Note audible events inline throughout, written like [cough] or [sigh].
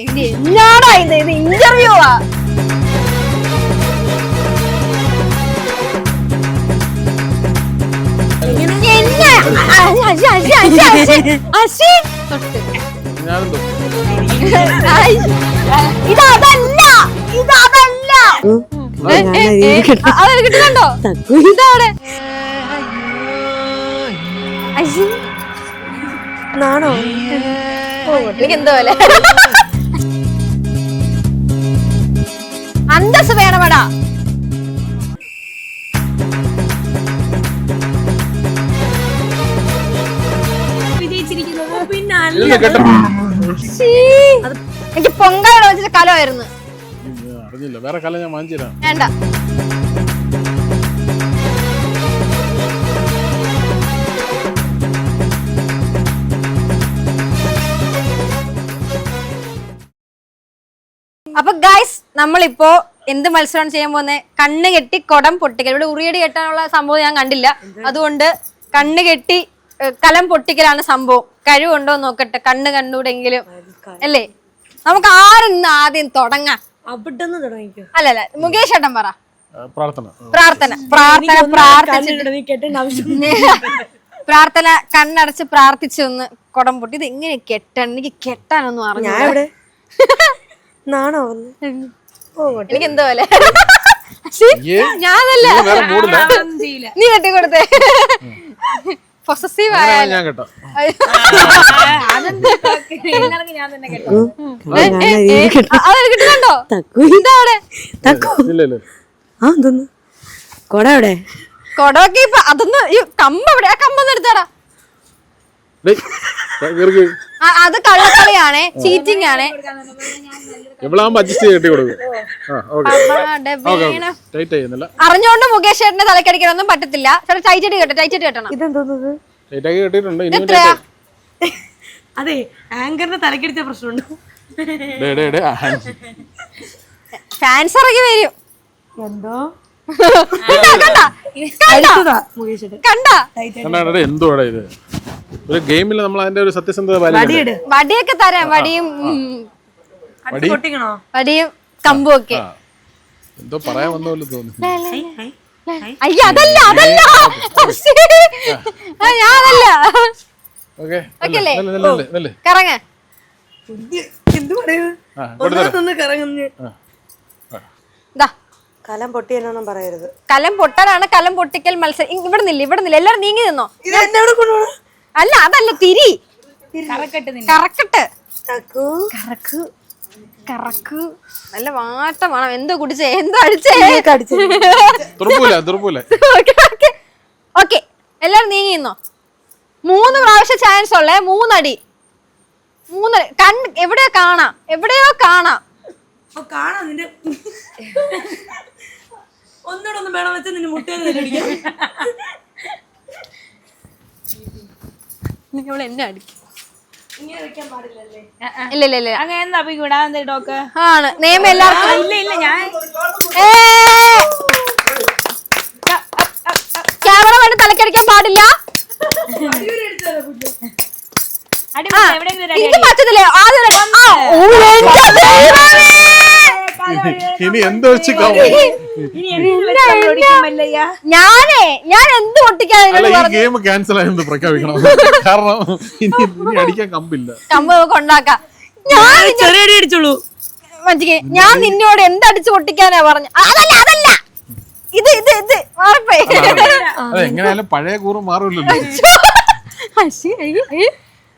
ഇത് എന്നാടാ ഇത് ഇത് ഇന്റർവ്യൂ ആ. എന്നെ ആ, അശി, അശി, അശി, അശി, അശി. തൊട്ട്. ഞാനും തൊട്ടു ആയ്. ഇത് അതല്ല ഇത് അതല്ല. ഏ, ഏ, ഏ, അ- അതെനിക്ക് കിട്ടുന്നുണ്ടോ? ഇതവിടെ നാണോ? എനിക്ക് എന്തോ പോലെ അന്തസ് വേണമടാ. എനിക്ക് പൊങ്കാല വെച്ചിട്ട് കലമായിരുന്നു. അറിഞ്ഞില്ല. വേറെ കല ഞാൻ വാങ്ങിച്ചു തരാം. വേണ്ട. അപ്പൊ ഗൈസ് നമ്മളിപ്പോ എന്ത് മത്സരമാണ് ചെയ്യാൻ പോകുന്നത് കണ്ണ് കെട്ടി കൊടം പൊട്ടിക്കൽ. ഇവിടെ ഉറിയടി കെട്ടാനുള്ള സംഭവം ഞാൻ കണ്ടില്ല. അതുകൊണ്ട് കണ്ണ് കെട്ടി കലം പൊട്ടിക്കലാണ് സംഭവം. കഴിവുണ്ടോ നോക്കട്ടെ. കണ്ണ് കണ്ടൂടെങ്കിലും അല്ലേ? നമുക്ക് ആരെന്ന് ആദ്യം തുടങ്ങാം? അല്ലല്ല മുകേഷ് ഏട്ടൻ പറ. പ്രാർത്ഥന. പ്രാർത്ഥന. പ്രാർത്ഥന പ്രാർത്ഥിച്ചിട്ട്. [laughs] പ്രാർത്ഥന കണ്ണടച്ച് പ്രാർത്ഥിച്ചു ഒന്ന് കൊടം പൊട്ടി. ഇത് എങ്ങനെ കെട്ടണം? എനിക്ക് കെട്ടാനൊന്നും അറിഞ്ഞു [laughs] നാണോ എനിക്ക് എന്തോ പോലെ? ഞാനല്ല. നീ കെട്ടി. കൊടുത്തേ പൊസസീവ് ആയ അങ്ങനെയാണ് ഞാൻ കേട്ടോ. അതൊരു കിട്ടുന്നുണ്ടോ? ആ എന്തോന്ന്? കൊട എവിടെ? കൊടമൊക്കെ ഇപ്പൊ അതൊന്ന് ഈ കമ്പ് എവിടെ? ആ കമ്പൊന്ന് എടുത്താടാ അത് കള്ളക്കളിയാണേ ചീറ്റിംഗ് ആണ് അറിഞ്ഞോണ്ട് മുകേഷ് ചേട്ടന്റെ തലക്കടിക്കാനൊന്നും പറ്റത്തില്ല. ചേട്ടാ ടൈറ്റ് കെട്ടെ ടൈറ്റ് കെട്ടണം. ഇതെന്തോന്നത്? അതെ ആങ്കറിന്റെ തലക്കടിച്ച പ്രശ്നമുണ്ടോ? Day day day. ഫാൻസ് ഇറങ്ങി വരും. എന്തോ? കണ്ടാ, കണ്ടാ? കണ്ട. എന്തോടാ ഇത്? ഒരു ഗെയിമിൽ നമ്മൾ അതിന്റെ ഒരു സത്യസന്ധത പാലിക്കണ്ടേ? വടിയിട്. വടിയൊക്കെ തരാം. വടിയും അടുത്ത് പൊട്ടിക്കണോ? വടിയും കമ്പും ഒക്കെ എന്തോ പറയാൻ വന്ന തോന്നുന്നു. തോന്നി ഹൈ, ഹൈ, ഹൈ. അയ്യ അതല്ല അതല്ല. [laughs] ആ, ഞാൻ അതല്ല ഓക്കെ ഓക്കെയല്ലേ? നെല്ല് കറങ്ങ. എന്ത് പറയുന്നത് കലം പൊട്ടിയെന്നൊന്നും പറയരുത്. കലം പൊട്ടാനാണ് കലം പൊട്ടിക്കൽ മത്സരം. ഇവിടെ നില്ല ഇവിടെ നില്ല എല്ലാരും നീങ്ങി നിന്നോ? ഇത് എന്നെ കൊണ്ടുപോകണം? അല്ല അതല്ല തിരി. കറക്കട്ട് കറക്ക്. കറക്ക്. നല്ല മാറ്റമാണ് എന്തോ കുടിച്ചേ? എന്തോ അടിച്ചേ? കടിച്ചു തുറപ്പൂല തുറപ്പൂല ഓക്കെ എല്ലാരും നീങ്ങിന്നോ മൂന്ന് പ്രാവശ്യം ചാൻസ് ഉള്ളേ മൂന്നടി. മൂന്നടി കൺ എവിടെയോ കാണാം? എവിടെയോ കാണാം. കാണാ കാണാം നിന്റെ. ഒന്നുകൂടെ ഒന്ന് വേണം വെച്ചാൽ നിന്റെ മുട്ടയിൽ നിങ്ങൾ എന്നെ അടിക്കും. ഇങ്ങനെ വെക്കാൻ പാടില്ലല്ലേ? ഇല്ല ഇല്ല ഇല്ല അങ്ങനെ എന്താ അപ്പൊ വിടാൻ ഡോക്ക്? ആണ്. നിയമം എല്ലാവർക്കും ഇല്ല ഇല്ല ഞാൻ ഏ! ക്യാമറ വേണ്ട തലക്കടിക്കാൻ പാടില്ല? എനിക്ക് പറ്റത്തില്ലേ? ആദ്യം ഒരു- ആ, ഓ, എന്റെ ദൈവമേ! ഇനി എന്ത് വെച്ച് ഞാനേ ഞാൻ എന്ത് പൊട്ടിക്കാൻ ഗെയിം ക്യാൻസൽ ആയെന്ന് പ്രഖ്യാപിക്കണം. കാരണം ഇനി ഇനി അടിക്കാൻ കമ്പില്ല. കമ്പ് നമുക്ക് ഉണ്ടാക്കാം. ഞാൻ ചെറിയ അടി അടിച്ചോളൂ. മഞ്ചിക്ക് ഞാൻ നിന്നോട് എന്തടിച്ച് പൊട്ടിക്കാനാ പറഞ്ഞു അതല്ല അതല്ല. ഇത് ഇത് ഇത്. മാറിപ്പോയി അതെ എങ്ങനെയാലും പഴയ കൂറ് മാറില്ലല്ലോ.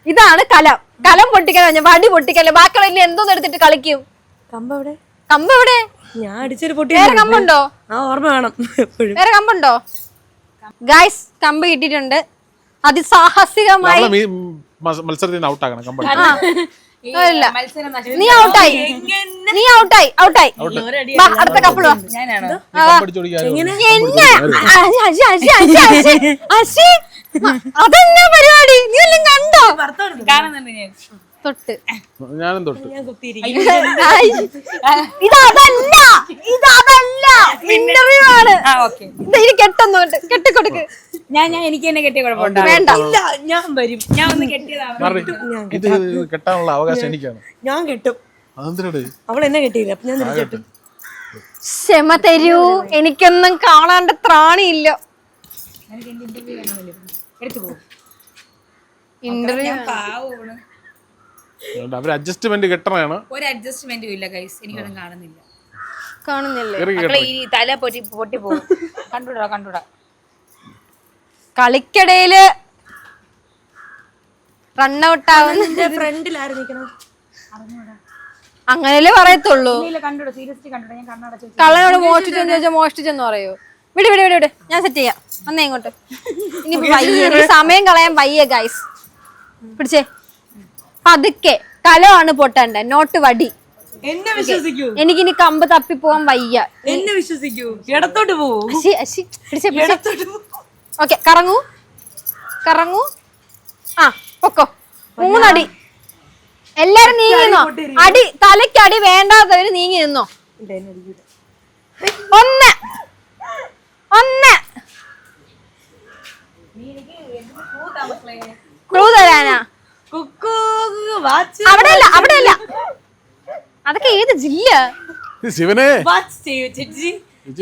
ഇതാണ് കലം. കലം പൊട്ടിക്കാൻ പറഞ്ഞ വടി പൊട്ടിക്കല്ലേ ബാക്കിയുള്ള എന്തോന്ന് എടുത്തിട്ട് കളിക്കും? കമ്പ എവിടെ? കമ്പ് എവിടെ ഞാൻ അടിച്ചൊരു പൊട്ടി വേറെ കമ്പുണ്ടോ ആ ഓർമ്മ വേണം എപ്പോഴും വേറെ കമ്പുണ്ടോ ഗായ്സ് കമ്പ് കിട്ടിയിട്ടുണ്ട് അതിസാഹസികമായി നമ്മളെ മീ- മത്സരത്തിൽ നിന്ന് ഔട്ടാക്കണം കമ്പനി ആ ഇല്ല മത്സരം നീ ഔട്ടായി നീ ഔട്ടായി ഔട്ടായി അടുത്ത കപ്പിൾ വാ ഞാനാണോ കമ്പടിച്ചോടിക്കാൻ എന്നെ അശി, അശി, അശി, അശി, അശി, അശി. അതെന്നാ പരിപാടി നീ എല്ലാം കണ്ടോ തൊട്ട്. ഞാനും തൊട്ട്. ഇന്റർവ്യൂ ആണ്. കെട്ടൊന്നുണ്ട് കെട്ടിക്കൊടുക്ക്. ഞാൻ ഞാൻ എനിക്ക് തന്നെ കെട്ടിയ കുഴപ്പമുണ്ടോ. വേണ്ട. ഇല്ല ഞാൻ വരും. ഞാൻ ഒന്ന് കെട്ടിയതാണ് ഇത് കെട്ടാനുള്ള അവകാശം എനിക്കാണ്. ഞാൻ കെട്ടും. അവൾ എന്നെ കെട്ടിയില്ല. അപ്പൊ ഞാൻ കെട്ടും. ക്ഷമ തരൂ. എനിക്കൊന്നും കാണാണ്ട് ത്രാണിയില്ല. ഇന്റർവ്യൂ വേണമല്ലോ എടുത്തു പോകും ഇന്റർവ്യൂ ഞാൻ പാവമാണ് അവർ അഡ്ജസ്റ്റ്മെന്റ് കെട്ടണയാണ്. ഒരു അഡ്ജസ്റ്റ്മെന്റും ഇല്ല ഗൈസ് എനിക്കൊന്നും കാണുന്നില്ല. കാണുന്നില്ലേ? മക്കളെ ഈ തല പൊട്ടി പൊട്ടി പോകും. കണ്ടുവിടാ കണ്ടുവിടാ കളിക്കിടയിൽ റണ്ണൗട്ട് ആവുന്ന എന്റെ ഫ്രണ്ടിൽ ആര് നിൽക്കണം അങ്ങനെയല്ലേ പറയത്തുള്ളൂ. കള്ളനോട് മോഷ്ടിച്ചെന്ന് ചോദിച്ചാൽ മോഷ്ടിച്ചെന്ന് പറയൂ. വിട് വിട് വിട് വിട്. ഞാൻ സെറ്റ് ചെയ്യാം. വന്നേ ഇങ്ങോട്ട്. ഇനി സമയം കളയാൻ വയ്യ ഗൈസ് പിടിച്ചേ. പതുക്കെ കലമാണ് പൊട്ടേണ്ട നോട്ട് വടി. എന്നെ വിശ്വസിക്കൂ. എനിക്കിനി കമ്പ് തപ്പി പോവാൻ വയ്യ. എന്നെ വിശ്വസിക്കൂ. ഇടത്തോട്ട് പോവൂ. അശി അശി പിടിച്ചേ പിടിച്ചേ. ഇടത്തോട്ട് ഓക്കെ കറങ്ങൂ. കറങ്ങൂ. ആ പൊക്കോ. മൂന്നടി. എല്ലാരും നീങ്ങി നിന്നോ? അടി തലക്കടി വേണ്ടാത്തവര് നീങ്ങി നിന്നോ. ഒന്ന്. ഒന്ന്. ക്ലൂ തരാനാ? അവിടെയല്ല അവിടെയല്ല. അതൊക്കെ ഏത് ജില്ല? ശിവനെ. വാച്ച് ചെയ്യൂ ചേച്ചി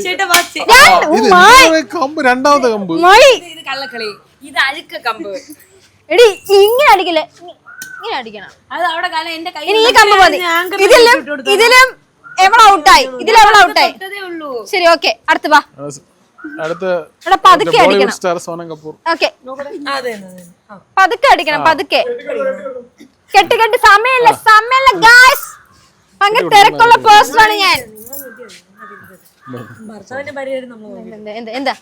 ചേട്ടാ വാച്ച് രണ്ട് ഇത് കമ്പ് രണ്ടാമത്തെ കമ്പ്. ഇത് കള്ളക്കളി. ഇത് അഴുക്ക കമ്പ്. എടി ഇങ്ങനെ അടിക്കില്ലേ? ഇങ്ങനെ അടിക്കണം. അത് അവിടെ കാലം എന്റെ കൈ ഈ കമ്പ് മതി. ഇതിലും ഇതിലും എവൾ ഔട്ടായി? തൊട്ടതേ ഉള്ളൂ. ശരി ഓക്കെ. അടുത്ത് വാ. പതുക്കെ അടിക്കണം. സ്റ്റാർ സോനം കപൂർ. ഓക്കെ. അതെ അതെ, അതെ. പതുക്കെ അടിക്കണം പതുക്കെ. കെട്ടി കെട്ടി സമയമില്ല സമയമില്ല ഗായ്സ് ഭയങ്കര തിരക്കുള്ള പേഴ്സൺ ആണ് ഞാൻ. എന്താ.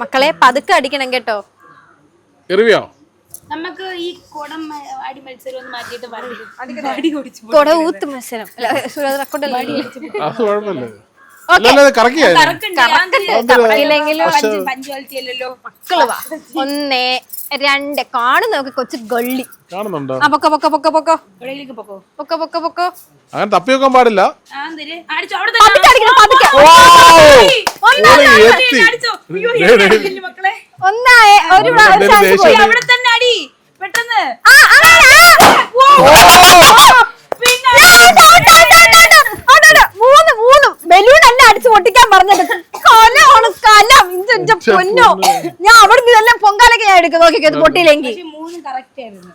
മക്കളെ പതുക്കെ അടിക്കണം കേട്ടോ. നമുക്ക് ഈ കുടം അടി മത്സരം ഒന്ന് മാറ്റിയിട്ട് കുട ഊത്ത് മത്സരം. ഒന്നേ രണ്ട് കാണുന്ന നോക്ക് കൊച്ചു ഗള്ളി കാണുന്നുണ്ടോ പൊക്കോ പൊക്കോ പൊക്കോ പൊക്കോ പൊക്കോ പൊക്കോ പൊക്കോ പൊക്കോ അങ്ങനെ തപ്പി വെക്കാൻ പാടില്ല ആ ഒരു അടിച്ചോ അവിടെ ബലൂൺ എന്നെ അടിച്ചു പൊട്ടിക്കാൻ പറഞ്ഞത്. കലമാണ് കലം. ഇഞ്ച പൊന്നോ. ഞാൻ അവിടെ നിന്ന് ഇതെല്ലാം പൊങ്കാലൊക്കെ ഞാൻ എടുക്കും. നോക്കിക്കത് പൊട്ടിയില്ലെങ്കിൽ. മൂന്നും കറക്റ്റ് ആയിരുന്നു.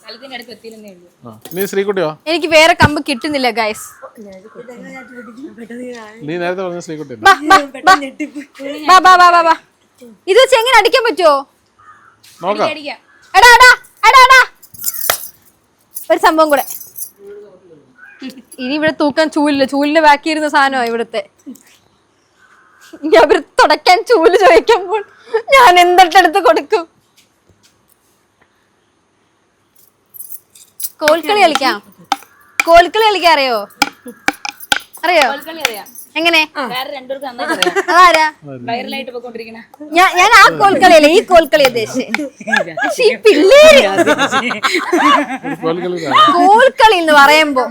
സ്ഥലത്തിന്റെ അടുത്ത് എത്തിയില്ലെന്നേ ഉള്ളൂ. നീ ശ്രീകുട്ടിയോ? എനിക്ക് വേറെ കമ്പ് കിട്ടുന്നില്ല ഗൈസ് നീ നേരത്തെ പറഞ്ഞ ശ്രീകുട്ടി ഇത് വെച്ച് എങ്ങനെ അടിക്കാൻ പറ്റുമോ നോക്കാം. അടിക്കാം. എടാ എടാ എടാ എടാ. ഒരു സംഭവം കൂടെ. ഇനി ഇവിടെ തൂക്കാൻ ചൂലില്ല ചൂലിന്റെ ബാക്കി ഇരുന്ന സാധനമാണ് ഇവിടുത്തെ. ഇനി അവർ തുടയ്ക്കാൻ ചൂൽ ചോദിക്കുമ്പോൾ ഞാൻ എന്തെടുത്ത് കൊടുക്കും? കോൽക്കളി കളിക്കാം? കോൽക്കളി കളിക്കാൻ അറിയോ? അറിയോ? എങ്ങനെ? അതാരാ? ഞാൻ ഞാൻ ആ കോൽക്കളിയല്ലേ ഈ കോൽക്കളി ഉദ്ദേശിച്ചത് ഈ പിള്ളേര് കോൽക്കളി എന്ന് പറയുമ്പോ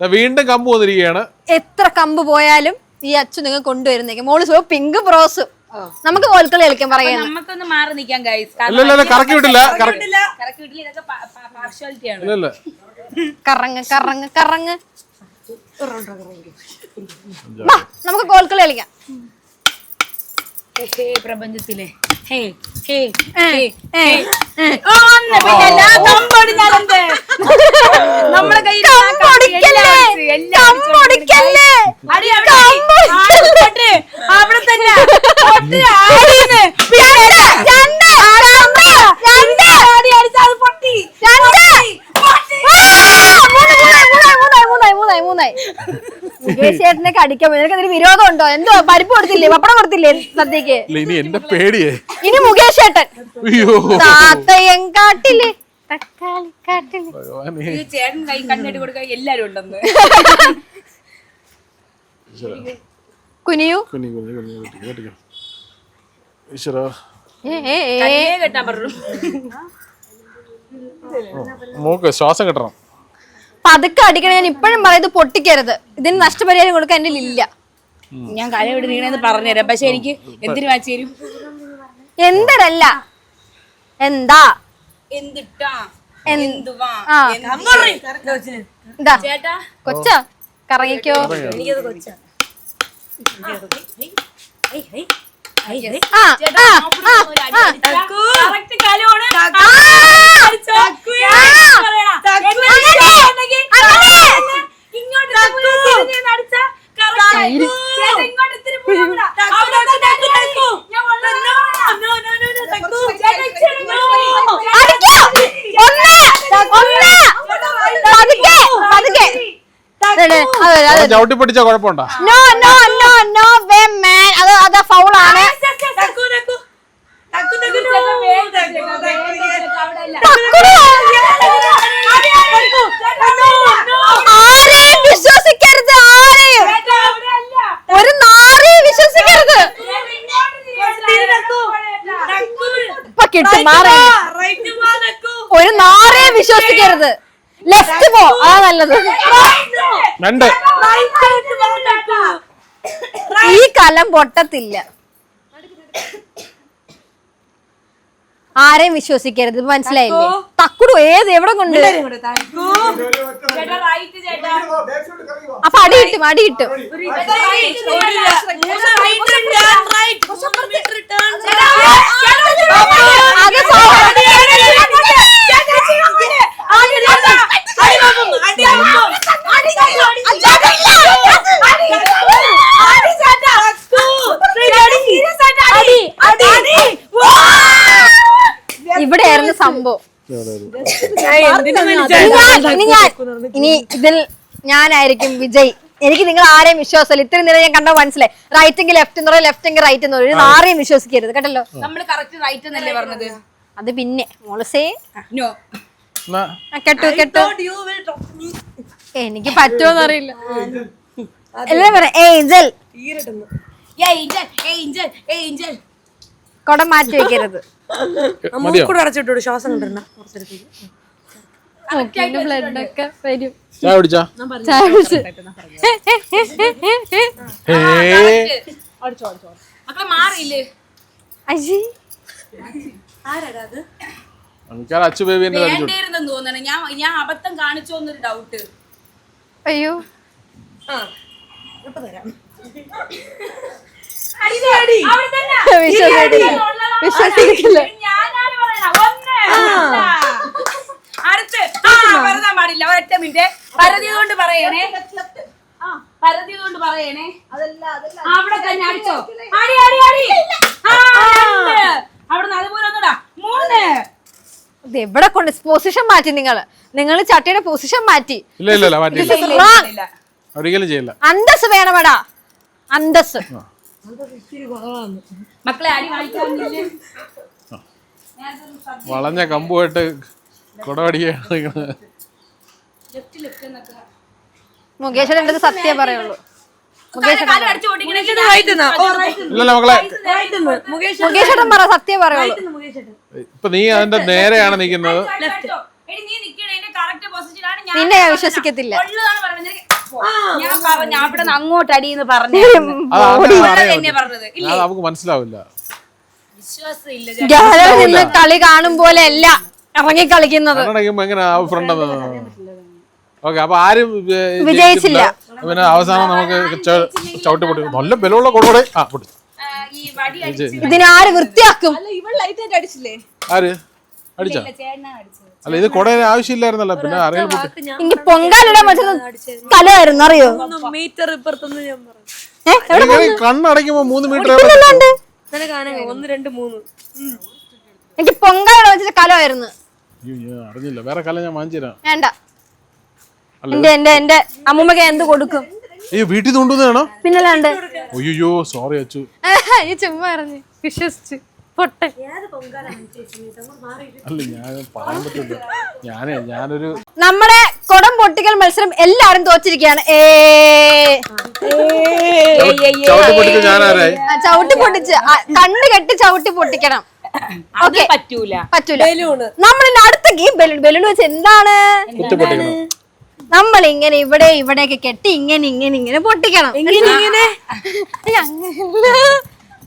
വീണ്ടും കമ്പ് വന്നിരിക്കുകയാണ്. എത്ര കമ്പ് പോയാലും ഈ അച്ഛൻ നിങ്ങൾ കൊണ്ടുവരുന്നേക്ക്. മോൾ പിങ്ക് ബ്രോസ്. നമുക്ക് കോൽക്കളി കളിക്കാൻ പറയാം നമുക്കൊന്ന് മാറി നിൽക്കാം ഗൈസ് ഇല്ല ഇല്ല ഇല്ല കറക്കി വിട്ടില്ല കറക്കി വിട്ടില്ല ഇതൊക്കെ പാർഷ്വാലിറ്റി ആണ്. ഇല്ല ഇല്ല. കറങ്ങ് കറങ്ങ് കറങ്ങ്. നമുക്ക് കോൽക്കളി കളിക്കാം. ഹേ പ്രപഞ്ചത്തിലെ. ഹേ. ഓ, ഒന്ന് പിന്നെ എല്ലാ കമ്പൊടിഞ്ഞാലെന്ത്? കയ്യിൽ. അവിടെ തന്നെ പൊട്ട്, ആടിന്ന്. പിന്നെ രണ്ട്, രണ്ട്, രണ്ട്, ആടി അടിച്ച് അത് പൊട്ടി രണ്ട്. പൊട്ടി. ആ, മൂന്ന്, മൂന്ന്, മൂന്നായി, മൂന്നായി, മൂന്നായി, മൂന്നായി. മുകേഷ് ചേട്ടനൊക്കെ അടിക്കാൻ പോയി. നിനക്ക് അതിന് വിരോധം ഉണ്ടോ എന്തോ പരിപ്പ് കൊടുത്തില്ലേ? പപ്പടം കൊടുത്തില്ലേ സദ്യക്ക്? ഇനി എന്റെ പേടിയേ. ഇനി മുകേഷ് ചേട്ടൻ. അയ്യോ. താത്തയം കാട്ടിൽ. തക്കാളി കാട്ടില്ലേ ഈ ചേട്ടൻ കൈ കണ്ണെട്ടി കൊടുക്കാൻ എല്ലാരും ഉണ്ടെന്ന്. കുനിയു. കുനി കുനി കുനി കുട്ടി കേട്ടിക്കോ. ഈശ്വരാ. മൂക്ക് ശ്വാസം കിട്ടണം. പതുക്കെ അടിക്കണ ഞാൻ ഇപ്പോഴും പറയുന്നത് പൊട്ടിക്കരുത്. ഇതിന് നഷ്ടപരിഹാരം കൊടുക്കാൻ എന്റെ ഇല്ല. ഞാൻ കല ഇവിടെ വീണെന്ന് പറഞ്ഞുതരാം. പക്ഷെ എനിക്ക് എന്തിനു വായിച്ചു തരും? എന്തരല്ല. എന്താ? എന്തിട്ടാ? എന്ത്- എന്തുവാ ചേട്ടാ. കൊച്ച? കറങ്ങിക്കോ. എനിക്കത് കൊച്ചാ. ചവിട്ടി പിടിച്ച കുഴപ്പമുണ്ടോ no no no no way man അത് അത് ഫൗളാണ് തക്കു, തക്കു. തക്കു, തക്കു, no. ചേട്ടാ, വേഗം തക്കു, ചേട്ടാ, തക്കു, വേഗം yes. ചേട്ടാ, അവിടെ ഇല്ല. ആരെയും വിശ്വസിക്കരുത് ആരെയും ചേട്ടാ, അവിടെ അല്ല. ഒരു നാരെയും വിശ്വസിക്കരുത് ചേട്ടാ, ഇങ്ങോട്ട് തിരിയ്. തക്കു. ചേട്ടാ. തക്കു. ഇപ്പൊ കിട്ടും മാറി. ഒരു നാരെ വിശ്വസിക്കരുത്. ലെഫ്റ്റ് പോ. ആ നല്ലത്. രണ്ട്. ഈ കലം പൊട്ടത്തില്ല. ആരെയും വിശ്വസിക്കരുത് ഇത് മനസ്സിലായില്ലേ തക്കുടു ഏത് എവിടെ കൊണ്ട്. അപ്പൊ അടി കിട്ടും അടി കിട്ടും ഒരു സംഭവം. ഇനി ഞാൻ ഇനി ഇതിൽ ഞാനായിരിക്കും വിജയ്. എനിക്ക് നിങ്ങൾ ആരെയും വിശ്വാസമല്ല. ഇത്രയും നേരം ഞാൻ കണ്ട മനസ്സിലായി. റൈറ്റ് എങ്കിൽ ലെഫ്റ്റ് എന്ന് പറയും ലെഫ്റ്റ് എങ്കിൽ റൈറ്റ് എന്ന് പറയും. ആരെയും വിശ്വസിക്കരുത് കേട്ടല്ലോ? നമ്മൾ കറക്റ്റ് റൈറ്റ് എന്നല്ലേ പറഞ്ഞത്? അത് പിന്നെ. മോളസേ നോ. കെട്ടു കെട്ടു. എനിക്ക് പറ്റുമോന്ന് അറിയില്ല. എല്ലാം പറയാം ഏഞ്ചൽ. Angel angel Angel. കുടം മാറ്റി വെക്കരുത്. മൂക്കൂടെ അടച്ചിട്ടു ശ്വാസം കിട്ടണ്ട കുറച്ചെടുത്തേക്ക് ബ്ലഡ് ഒക്കെ വരും. ചായ കുടിച്ചാ? ചായ കുടിച്ച്. നമുക്കാർ അച്ചു ബേബി എന്നെ തടിച്ചു വേണ്ടേരുന്നെന്ന് തോന്നണേ. ഞാൻ ഞാൻ അബദ്ധം കാണിച്ചോന്നൊരു ഡൗട്ട് അയ്യോ. ആ ഇപ്പൊ തരാം. വിശ്വസിക്കില്ല വിശ്വസിക്കില്ല ഞാനാണ് പറയണ ഒന്ന്. അടുത്ത്. ആ പരതാൻ പാടില്ല. ഒരൊറ്റ മിനിറ്റ്. പരതി കൊണ്ട് പറയണേ. പരതി കൊണ്ട് പറയണേ. അവിടെ തന്നെ അടിച്ചോ. അടി അടി അടി. അതുപോലെ ഒന്നുടാ. മൂന്ന്. ഇത് എവിടെ കൊണ്ട് പൊസിഷൻ മാറ്റി നിങ്ങൾ നിങ്ങൾ ചട്ടിയുടെ പൊസിഷൻ മാറ്റി. ഒരിക്കലും ചെയ്യില്ല. അന്തസ് വേണമെടാ. അന്തസ് മക്കളെ അടി വാങ്ങിക്കാന്നില്ലേ വളഞ്ഞ കമ്പുമായിട്ട് കുടവടിയാണ് ലെഫ്റ്റ് ലെഫ്റ്റ് എന്നൊക്കെ മുകേഷ് എന്റെ സത്യം പറയുള്ളൂ പറ സത്യം ഇപ്പൊ നീ അതിന്റെ നേരെയാണ് നിൽക്കുന്നത് എടി നീ നിക്കണേന്റെ കറക്റ്റ് പൊസിഷനാണ് ഞാൻ നിന്നെ ഞാൻ വിശ്വസിക്കത്തില്ല ഉള്ളതാണ് പറഞ്ഞത് നിനക്ക് പോ. ഞാൻ പറഞ്ഞ അവിടെ നിന്ന് അങ്ങോട്ട് അടിയെന്ന് പറഞ്ഞു. പറഞ്ഞത് നമുക്ക് മനസ്സിലാവില്ല. വിശ്വാസം ഇല്ല ഗാലറി നിന്ന് കളി കാണും പോലെ അല്ല ഇറങ്ങി കളിക്കുന്നത് ഫ്രണ്ട് ഓക്കെ അപ്പൊ ആരും വിജയിച്ചില്ല. പിന്നെ അവസാനം നമുക്ക് ചവിട്ടി പൊട്ടി. നല്ല ബലമുള്ള കൊടോടെ. ആ പൊട്ടി. ഈ വടി അടിച്ച് ഇതിനാര് വൃത്തിയാക്കും? ആര്? അടിച്ചോ? അല്ല ഇത് കുടയുടെ ആവശ്യമില്ലായിരുന്നല്ലോ പിന്നെ അറിയാൻ എനിക്ക് പൊങ്കാലിടാൻ പറ്റുന്ന കലയായിരുന്നു അറിയോ? മീറ്റർ ഇപ്പുറത്തൊന്ന് ഞാൻ പറഞ്ഞു. കണ്ണടയ്ക്കുമ്പോ മൂന്ന് മീറ്റർ അല്ലാണ്ട് നിനക്ക് ആന ഒന്ന് രണ്ട് മൂന്ന്. ഉം. എനിക്ക് പൊങ്കാലിടാൻ വെച്ചിട്ട് കലമായിരുന്നു അറിഞ്ഞില്ല. വേറെ കല ഞാൻ വാങ്ങിച്ചു തരാം. വേണ്ട. എന്റെ എന്റെ എന്റെ. അമ്മൂമ്മക്ക് എന്ത് കൊടുക്കും? ഈ വീട്ടിൽ കൊണ്ടുവന്നാണോ പിന്നല്ലാണ്ട്. അയ്യോ സോറി അച്ചു. ഈ ചുമ്മാ പറഞ്ഞു വിശ്വസിച്ച്. അല്ല ഞാൻ പറയാൻ പറ്റില്ല ഞാനേ ഞാനൊരു നമ്മുടെ കൊടം പൊട്ടിക്കൽ മത്സരം എല്ലാരും തോച്ചിരിക്കുകയാണ് ഏ. ചവിട്ടി പൊട്ടിച്ച് ഞാനാരായി? ആ, ചവിട്ടി പൊട്ടിച്ച്. ആ, കണ്ണ് കെട്ടി ചവിട്ടി പൊട്ടിക്കണം. അത് പറ്റൂല. പറ്റൂല. നമ്മളിന്റെ അടുത്ത ഗെയിം ബലൂൺ. ബലൂൺ വെച്ച് എന്താണ്? കുത്തി പൊട്ടിക്കണം? നമ്മൾ ഇങ്ങനെ ഇവിടെ ഇവിടെയൊക്കെ കെട്ടി ഇങ്ങനെ ഇങ്ങനെ ഇങ്ങനെ പൊട്ടിക്കണം. ഇങ്ങനെ? ഇങ്ങനെ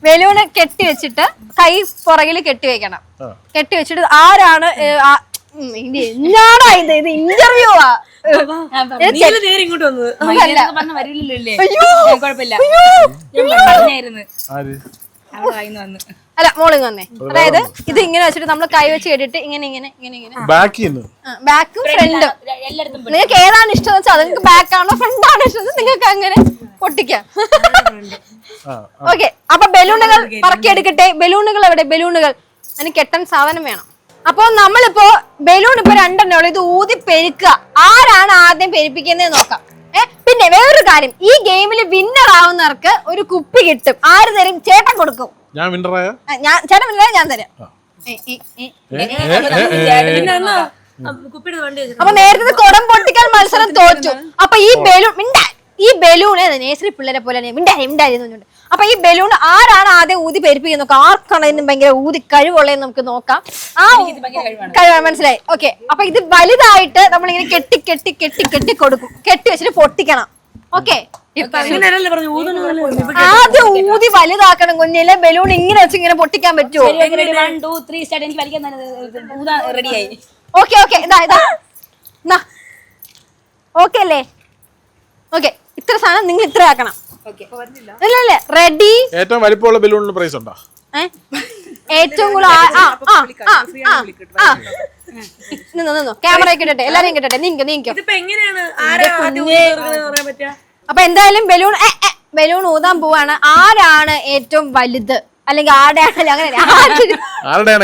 ബലൂണ് കെട്ടി വെച്ചിട്ട് കൈ പുറകിൽ കെട്ടി വെക്കണം. കെട്ടി വെച്ചിട്ട് ആരാണ് ഇത് എന്നാടാ ഇത്? ഇത് ഇന്റർവ്യൂ ആ? ഇങ്ങോട്ട് വന്നത് പറഞ്ഞ വരില്ലല്ലോ അല്ലേ? കുഴപ്പമില്ല. ഞാൻ പറഞ്ഞായിരുന്നു. ആര്? അവിടെ വായിന്ന് വന്ന്. അല്ല മോളിങ് വന്നേ. അതായത് ഇത് ഇങ്ങനെ വെച്ചിട്ട് നമ്മൾ കൈ വെച്ച് കേട്ടിട്ട് ഇങ്ങനെ ഇങ്ങനെ ഇങ്ങനെ ഇങ്ങനെ. ബാക്കിൽ ബാക്കും ഫ്രണ്ടും. നിങ്ങൾക്ക് ഏതാണ് ഇഷ്ടം വെച്ചാൽ നിങ്ങൾക്ക് ബാക്ക് ആണോ ഫ്രണ്ട് ആണോ ഇഷ്ടം നിങ്ങൾക്ക് അങ്ങനെ പൊട്ടിക്കാം. ഓക്കെ അപ്പൊ ബലൂണുകൾ പറക്കിയെടുക്കട്ടെ. ബലൂണുകൾ എവിടെ? ബലൂണുകൾ. അതിന് കെട്ടൻ സാധനം വേണം. അപ്പൊ നമ്മളിപ്പോ ബലൂൺ ഇപ്പൊ രണ്ടെണ്ണേ ഉള്ളൂ. ഇത് ഊതി പെരുക്കുക. ആരാണ് ആദ്യം പെരുപ്പിക്കുന്നത് നോക്കാം. ഏ പിന്നെ വേറൊരു കാര്യം. ഈ ഗെയിമിൽ വിന്നർ ആവുന്നവർക്ക് ഒരു കുപ്പി കിട്ടും. ആര് തരും? ചേട്ടൻ കൊടുക്കും. ഞാൻ വിന്നറായ ഞാൻ ചേട്ടൻ വിന്നറെ ഞാൻ തരാം. അപ്പൊ നേരത്തെ കുടം പൊട്ടിക്കൽ മത്സരം തോറ്റു. അപ്പൊ ഈ ബലൂൺ മിണ്ടാ. ഈ ബലൂണ് നേഴ്സറി പിള്ളേരെ പോലെ മിണ്ടായി മിണ്ടായി എന്നുണ്ട് അപ്പൊ ഈ ബലൂൺ ആരാണ് ആദ്യം ഊതി പെരുപ്പിക്കുന്നത് നോക്കാം ആർക്കാണ് ഇതിന് ഭയങ്കര ഊതി കഴിവുള്ളതെന്ന് നമുക്ക് നോക്കാം. ആ കഴിവാണ്. മനസ്സിലായി. ഓക്കെ അപ്പൊ ഇത് വലുതായിട്ട് നമ്മളിങ്ങനെ കെട്ടി കെട്ടി കെട്ടി കെട്ടി കൊടുക്കും. കെട്ടി വെച്ചിട്ട് പൊട്ടിക്കണം. ഓക്കെ. ആദ്യ ഊതി വലുതാക്കണം കുഞ്ഞിലെ ബലൂൺ ഇങ്ങനെ വെച്ച് ഇങ്ങനെ പൊട്ടിക്കാൻ പറ്റുമോ വൺ ടു ത്രീ സ്റ്റാർട്ട് എനിക്ക് വലിക്കാൻ റെഡിയായി ഓക്കെ ഓക്കെ. ഇതാ ഇതാ. ഓക്കെ അല്ലേ? ഓക്കെ. ഇത്ര സാധനം നിങ്ങൾ ഇത്ര ആക്കണം. ഇല്ല ഇല്ല റെഡി ഏറ്റവും വലിപ്പമുള്ള ബലൂണിന് പ്രൈസ് ഉണ്ടോ? ഏറ്റവും കൂടുതൽ ക്യാമറ കിട്ടട്ടെ എല്ലാരെയും കിട്ടട്ടെ നീക്കോ നീക്കോ അപ്പൊ എന്തായാലും ബലൂൺ ബലൂൺ ഊതാൻ പോവാണ്. ആരാണ് ഏറ്റവും വലുത്? അല്ലെങ്കിൽ ആരുടെയാണ് അങ്ങനെ?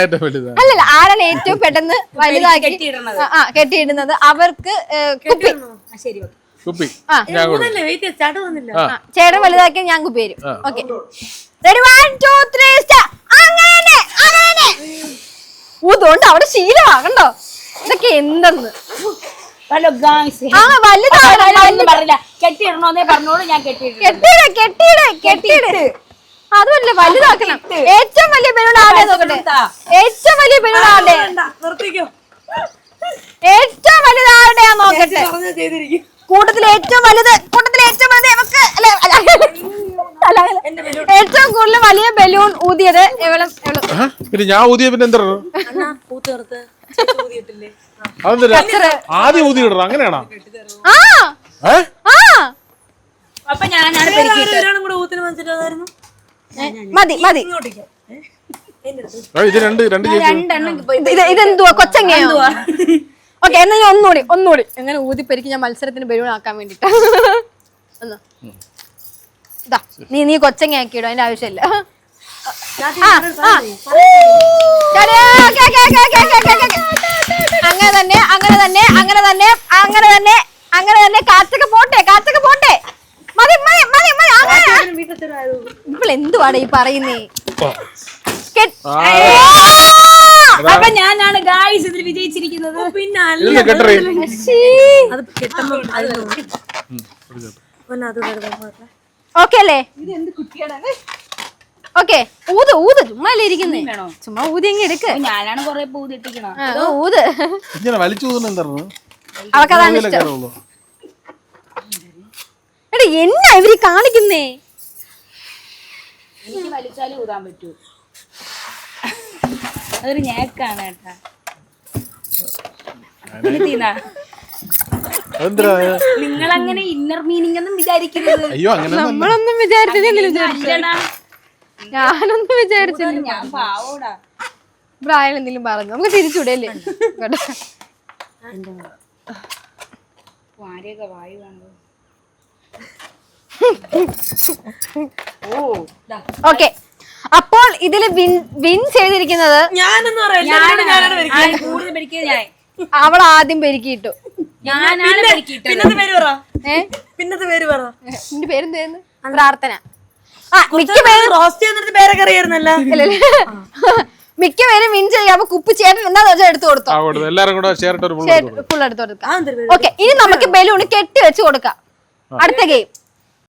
ഏറ്റവും വലുത്? അല്ലല്ല ആരാണ് ഏറ്റവും പെട്ടെന്ന് [laughs] വലുതാക്കി. ആ, കെട്ടിയിടുന്നത്. അവർക്ക് കുപ്പി. ശരി ചേട്ടൻ വലുതാക്കിയാൽ ഞാൻ കുപ്പി വരും okay. Ready one two three അങ്ങനെ അങ്ങനെ. ഊതുകൊണ്ട് അവിടെ ശീലമാകണ്ടോ? ഇതൊക്കെ എന്തെന്ന്? അതുമല്ല വലുതാക്കണം. ഏറ്റവും വലിയ ബലൂൺ ആരുടെ നോക്കട്ടെ? ഏറ്റവും വലിയ വേണ്ട നിർത്തിക്കോ. ഏറ്റവും വലുത് നോക്കട്ടെ? ചെയ്തിരിക്കും. കൂട്ടത്തിൽ ഏറ്റവും വലുത് കൂട്ടത്തിൽ ഏറ്റവും വലുത് അല്ല, അല്ല. ഏറ്റവും കൂടുതൽ വലിയ ബലൂൺ ഊതിയത് എവളും? പിന്നെ ഞാൻ ഊതിയ പിന്നെ എന്താ ആദ്യം ഊതി ഇടറ അങ്ങനെയാണോ? ആ. ഏ? ആ. അപ്പൊ ഞാനാണ് വേറെ ആരും ഒരാളും കൂടെ ഊത്തിന് മതി മതി. ഇത് രണ്ട് രണ്ട് ഇതെന്തുവാ? കൊച്ചങ്ങയോ? ഓക്കെ എന്നാ ഞാൻ ഒന്നുകൂടി ഒന്നുകൂടി. എങ്ങനെ ഊതിപ്പെരിക്ക് ഞാൻ മത്സരത്തിന് ബലൂണാക്കാൻ വേണ്ടിട്ട്. ഒന്ന്. ഇതാ നീ നീ കൊച്ചങ്ങ ആക്കിയിടും അതിന്റെ ആവശ്യമില്ല. അങ്ങനെ തന്നെ അങ്ങനെ തന്നെ അങ്ങനെ തന്നെ അങ്ങനെ തന്നെ അങ്ങനെ തന്നെ. കാത്തൊക്കെ പോട്ടെ കാത്തൊക്കെ പോട്ടെ. മതി മതി മതി മതി. അങ്ങനെ. ഇപ്പോൾ എന്തുവാടെ ഈ പറയുന്നേ. അപ്പൊ ഞാനാണ് ഗായ്സ് ഇതിൽ വിജയിച്ചിരിക്കുന്നത്. പിന്നെ അല്ല. അത്. കെട്ടുമ്പോ അത്. ഓക്കേ അല്ലേ? ഓക്കെ ഊത് ഊത്. ചുമ്മാ അല്ലേ ഇരിക്കുന്നേ? ചുമ്മാ ഊതി അങ്ങ് എടുക്ക്. ഞാനാണ് കൊറേ ഊത്. ഇങ്ങനെ എന്തായിരുന്നു? അവക്കതാണ് ഇഷ്ടം. എടാ എന്നാ ഇവർ കാണിക്കുന്നേ? എനിക്ക് വലിച്ചാലും ഊതാൻ പറ്റൂ. അതൊരു ഞേക്കാണ് കേട്ടാ. നിങ്ങൾ അങ്ങനെ ഇന്നർ മീനിങ് ഒന്നും വിചാരിക്കരുത്. അയ്യോ അങ്ങനെ നമ്മളൊന്നും വിചാരിച്ചില്ല അല്ലടാ ഞാനൊന്നും വിചാരിച്ചില്ല. ഞാൻ പാവോടാ. പ്രായം എന്തെങ്കിലും പറഞ്ഞു? നമുക്ക് തിരിച്ചുവിടല്ലേ? ഓക്കെ. അപ്പോൾ ഇതിൽ വിൻ വിൻ ചെയ്തിരിക്കുന്നത് ഞാനെന്ന് പറയാം. അവൾ ആദ്യം പെരുക്കിയിട്ടു. പിന്നത്തെ പേര് പറ. പേരെന്തായിരുന്നു പ്രാർത്ഥന. ആ മിക്ക പേരും റോസ്റ്റ് പേരൊക്കെ അറിയായിരുന്നല്ല. വിൻ ചെയ്യാൻ കുപ്പി ചേട്ടൻ എന്താന്ന് വെച്ചാൽ എടുത്തു കൊടുത്തോ. എല്ലാരും കൂടെ ഒരു ഫുൾ എടുത്തു കൊടുക്കാം. ഓക്കെ ഇനി നമുക്ക് ബലൂൺ കെട്ടി വെച്ച് കൊടുക്കാം. അടുത്ത ഗെയിം